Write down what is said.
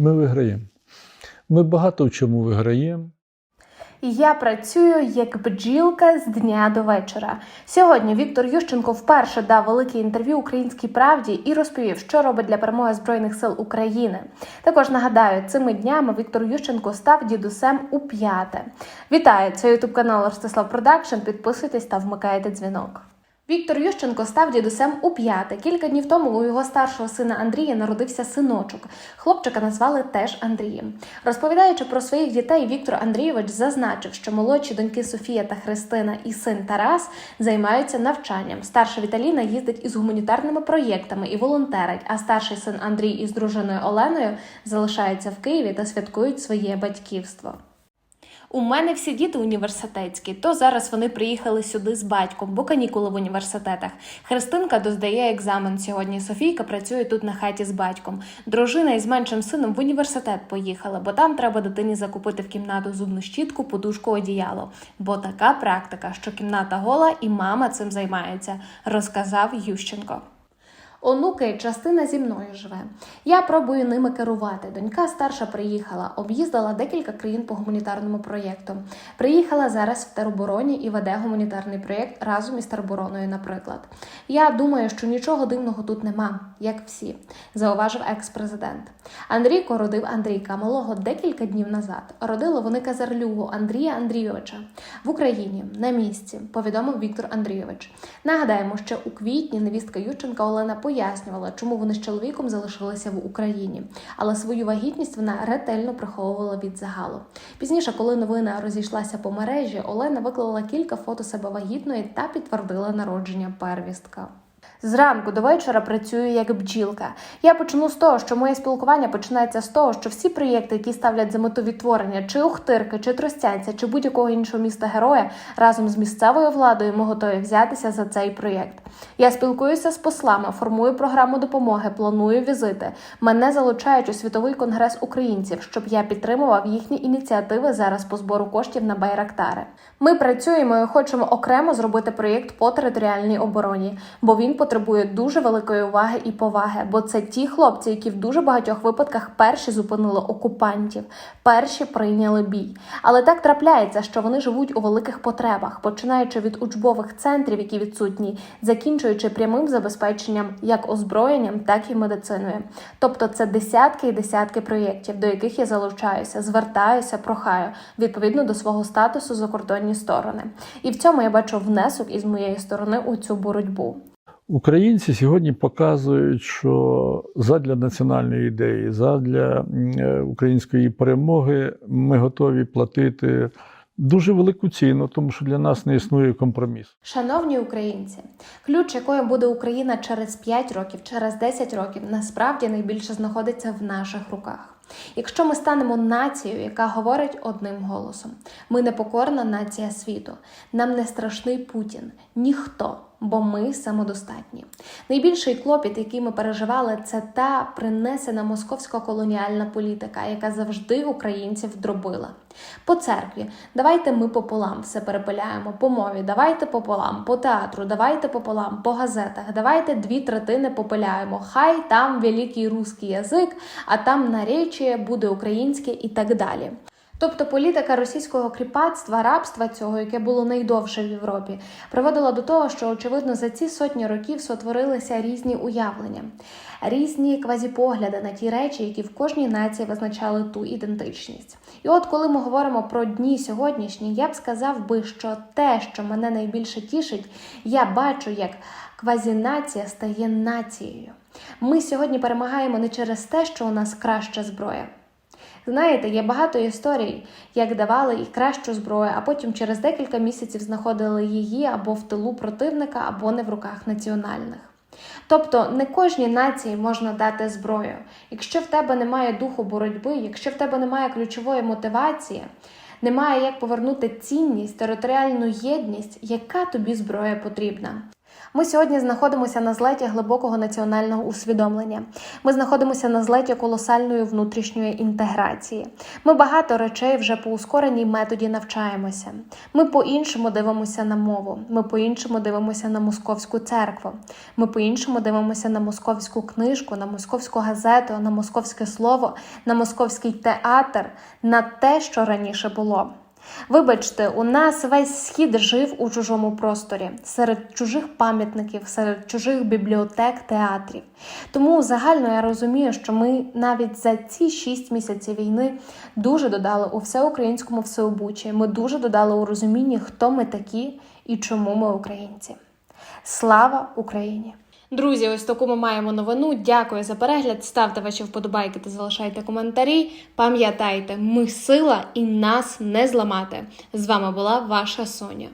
Ми виграємо. Ми багато в чому виграємо. Я працюю як бджілка з дня до вечора. Сьогодні Віктор Ющенко вперше дав велике інтерв'ю Українській правді і розповів, що робить для перемоги збройних сил України. Також нагадаю, цими днями Віктор Ющенко став дідусем у п'яте. Вітаю! Це ютуб канал Ростислав Продакшн. Підписуйтесь та вмикайте дзвінок. Віктор Ющенко став дідусем у п'яте. Кілька днів тому у його старшого сина Андрія народився синочок. Хлопчика назвали теж Андрієм. Розповідаючи про своїх дітей, Віктор Андрійович зазначив, що молодші доньки Софія та Христина і син Тарас займаються навчанням. Старша Віталіна їздить із гуманітарними проєктами і волонтерить. А старший син Андрій із дружиною Оленою залишаються в Києві та святкують своє батьківство. У мене всі діти університетські, то зараз вони приїхали сюди з батьком, бо канікули в університетах. Христинка доздає екзамен сьогодні. Софійка працює тут на хаті з батьком. Дружина із меншим сином в університет поїхала, бо там треба дитині закупити в кімнату зубну щітку, подушку, одіяло. Бо така практика, що кімната гола і мама цим займається, розказав Ющенко. Онуки частина зі мною живе. Я пробую ними керувати. Донька старша приїхала, об'їздила декілька країн по гуманітарному проєкту. Приїхала зараз в теробороні і веде гуманітарний проєкт разом із теробороною, наприклад. Я думаю, що нічого дивного тут нема, як всі, зауважив екс-президент. Андрійко родив Андрійка малого декілька днів назад. Родили вони казарлюгу Андрія Андрійовича в Україні на місці, повідомив Віктор Андрійович. Нагадаємо, що у квітні невістка Ющенка Олена пояснювала, чому вони з чоловіком залишилися в Україні, але свою вагітність вона ретельно приховувала від загалу. Пізніше, коли новина розійшлася по мережі, Олена виклала кілька фото себе вагітної та підтвердила народження первістка. Зранку до вечора працюю як бджілка. Я почну з того, що моє спілкування починається з того, що всі проєкти, які ставлять за мету відтворення чи Охтирки, чи Тростянця, чи будь-якого іншого міста героя, разом з місцевою владою ми готові взятися за цей проєкт. Я спілкуюся з послами, формую програму допомоги, планую візити. Мене залучають у світовий конгрес українців, щоб я підтримував їхні ініціативи зараз по збору коштів на байрактари. Ми працюємо і хочемо окремо зробити проєкт по територіальній обороні, бо він потребує дуже великої уваги і поваги, бо це ті хлопці, які в дуже багатьох випадках перші зупинили окупантів, перші прийняли бій. Але так трапляється, що вони живуть у великих потребах, починаючи від учбових центрів, які відсутні, закінчуючи прямим забезпеченням як озброєнням, так і медициною. Тобто це десятки і десятки проєктів, до яких я залучаюся, звертаюся, прохаю відповідно до свого статусу закордонні сторони. І в цьому я бачу внесок із моєї сторони у цю боротьбу. Українці сьогодні показують, що задля національної ідеї, задля е, української перемоги ми готові платити дуже велику ціну, тому що для нас не існує компромісу. Шановні українці, ключ, якою буде Україна через 5 років, через 10 років, насправді найбільше знаходиться в наших руках. Якщо ми станемо нацією, яка говорить одним голосом, ми непокорна нація світу, нам не страшний Путін, ніхто, бо ми самодостатні. Найбільший клопіт, який ми переживали, це та принесена московська колоніальна політика, яка завжди українців дробила. По церкві, давайте ми пополам все перепиляємо, по мові, давайте пополам, по театру, давайте пополам, по газетах, давайте дві третини попиляємо. Хай там великий русський язик, а там наречі буде українське і так далі. Тобто політика російського кріпацтва, рабства цього, яке було найдовше в Європі, приводила до того, що очевидно за ці сотні років сотворилися різні уявлення, різні квазіпогляди на ті речі, які в кожній нації визначали ту ідентичність. І от коли ми говоримо про дні сьогоднішні, я б сказав би, що те, що мене найбільше тішить, я бачу, як квазінація стає нацією. Ми сьогодні перемагаємо не через те, що у нас краща зброя. Знаєте, є багато історій, як давали і кращу зброю, а потім через декілька місяців знаходили її або в тилу противника, або не в руках національних. Тобто не кожній нації можна дати зброю. Якщо в тебе немає духу боротьби, якщо в тебе немає ключової мотивації, немає як повернути цінність, територіальну єдність, яка тобі зброя потрібна. Ми сьогодні знаходимося на злеті глибокого національного усвідомлення. Ми знаходимося на злеті колосальної внутрішньої інтеграції. Ми багато речей вже по ускореній методі навчаємося. Ми по-іншому дивимося на мову. Ми по-іншому дивимося на московську церкву. Ми по-іншому дивимося на московську книжку, на московську газету, на московське слово, на московський театр, на те, що раніше було. Вибачте, у нас весь схід жив у чужому просторі, серед чужих пам'ятників, серед чужих бібліотек, театрів. Тому загально я розумію, що ми навіть за ці шість місяців війни дуже додали у всеукраїнському всеобучі. Ми дуже додали у розумінні, хто ми такі і чому ми українці. Слава Україні! Друзі, ось таку ми маємо новину. Дякую за перегляд. Ставте ваші вподобайки та залишайте коментарі. Пам'ятайте, ми сила і нас не зламати. З вами була ваша Соня.